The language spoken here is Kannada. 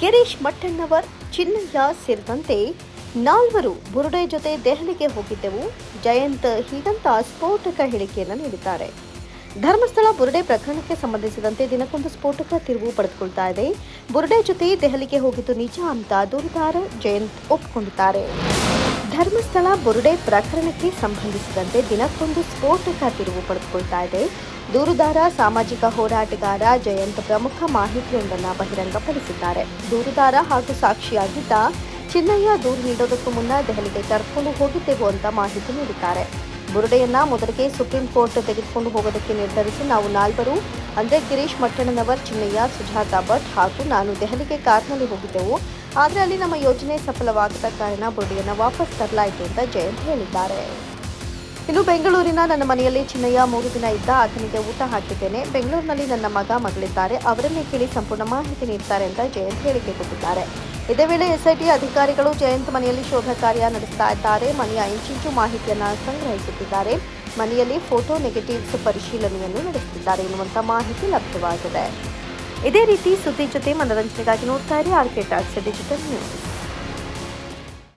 ಗಿರೀಶ್ ಮಟ್ಟಣ್ಣವರ್, ಚಿನ್ನಯ್ಯ ಸೇರಿದಂತೆ ನಾಲ್ವರು ಬುರುಡೆ ಜೊತೆ ದೆಹಲಿಗೆ ಹೋಗಿದ್ದೆವು. ಜಯಂತ್ ಹೀಗಂತ ಸ್ಫೋಟಕ ಹೇಳಿಕೆಯನ್ನು ನೀಡಿದ್ದಾರೆ. ಧರ್ಮಸ್ಥಳ ಬುರುಡೆ ಪ್ರಕರಣಕ್ಕೆ ಸಂಬಂಧಿಸಿದಂತೆ ದಿನಕ್ಕೊಂದು ಸ್ಫೋಟಕ ತಿರುವು ಪಡೆದುಕೊಳ್ತಾ ಇದೆ. ಬುರುಡೆ ಜೊತೆ ದೆಹಲಿಗೆ ಹೋಗಿದ್ದು ನಿಜ ಅಂತ ದೂರುದಾರ ಜಯಂತ್ ಒಪ್ಪಿಕೊಂಡಿದ್ದಾರೆ. ಧರ್ಮಸ್ಥಳ ಬುರುಡೆ ಪ್ರಕರಣಕ್ಕೆ ಸಂಬಂಧಿಸಿದಂತೆ ದಿನಕ್ಕೊಂದು ಸ್ಫೋಟಕ ತಿರುವು ಪಡೆದುಕೊಳ್ತಾ ಇದೆ. ದೂರುದಾರ, ಸಾಮಾಜಿಕ ಹೋರಾಟಗಾರ ಜಯಂತ್ ಪ್ರಮುಖ ಮಾಹಿತಿಯೊಂದನ್ನು ಬಹಿರಂಗಪಡಿಸಿದ್ದಾರೆ. ದೂರುದಾರ ಹಾಗೂ ಸಾಕ್ಷಿಯಾಗಿದ್ದ ಚಿನ್ನಯ್ಯ ದೂರು ನೀಡೋದಕ್ಕೂ ಮುನ್ನ ದೆಹಲಿಗೆ ಕರ್ಕೊಂಡು ಹೋಗಿದ್ದೆವು ಅಂತ ಮಾಹಿತಿ ನೀಡಿದ್ದಾರೆ. ಬುರುಡೆಯನ್ನ ಮೊದಲಿಗೆ ಸುಪ್ರೀಂ ಕೋರ್ಟ್ ತೆಗೆದುಕೊಂಡು ಹೋಗೋದಕ್ಕೆ ನಿರ್ಧರಿಸಿ ನಾವು ನಾಲ್ವರು, ಅಂದರೆ ಗಿರೀಶ್ ಮಟ್ಟಣ್ಣನವರ್, ಚಿನ್ನಯ್ಯ, ಸುಜಾತಾ ಭಟ್ ಹಾಗೂ ನಾನು ದೆಹಲಿಗೆ ಕಾರ್ನಲ್ಲಿ ಹೋಗಿದ್ದೆವು. ಆದರೆ ಅಲ್ಲಿ ನಮ್ಮ ಯೋಜನೆ ಸಫಲವಾಗದ ಕಾರಣ ಬುರುಡೆಯನ್ನು ವಾಪಸ್ ತರಲಾಯಿತು ಅಂತ ಜಯಂತ್ ಹೇಳಿದ್ದಾರೆ. ಇನ್ನು ಬೆಂಗಳೂರಿನ ನನ್ನ ಮನೆಯಲ್ಲಿ ಚಿನ್ನಯ್ಯ ಮೂರು ದಿನ ಇದ್ದ ಆತನಿಗೆ ಊಟ ಹಾಕಿದ್ದೇನೆ. ಬೆಂಗಳೂರಿನಲ್ಲಿ ನನ್ನ ಮಗ, ಮಗಳಿದ್ದಾರೆ. ಅವರನ್ನೇ ಕೇಳಿ ಸಂಪೂರ್ಣ ಮಾಹಿತಿ ನೀಡ್ತಾರೆ ಅಂತ ಜಯಂತ್ ಹೇಳಿಕೆ ಕೊಟ್ಟಿದ್ದಾರೆ. ಇದೇ ವೇಳೆ ಎಸ್ಐಟಿ ಅಧಿಕಾರಿಗಳು ಜಯಂತ್ ಮನೆಯಲ್ಲಿ ಶೋಧ ಕಾರ್ಯ ನಡೆಸ್ತಾ ಇದ್ದಾರೆ. ಮನೆಯ ಇಂಚಿಂಚು ಮಾಹಿತಿಯನ್ನು ಸಂಗ್ರಹಿಸುತ್ತಿದ್ದಾರೆ. ಮನೆಯಲ್ಲಿ ಫೋಟೋ ನೆಗೆಟಿವ್ಸ್ ಪರಿಶೀಲನೆಯನ್ನು ನಡೆಸುತ್ತಿದ್ದಾರೆ. ಎನ್ನುವಂಥ ಮಾಹಿತಿ ಲಭ್ಯವಾಗಿದೆ. ಇದೇ ರೀತಿ ಸುದ್ದಿ ಜೊತೆ ಮನರಂಜನೆಗಾಗಿ ನೋಡ್ತಾ ಇರಿ ಆರ್ಕೆ ಟಾಕ್ಸ್ ಡಿಜಿಟಲ್ ನ್ಯೂಸ್.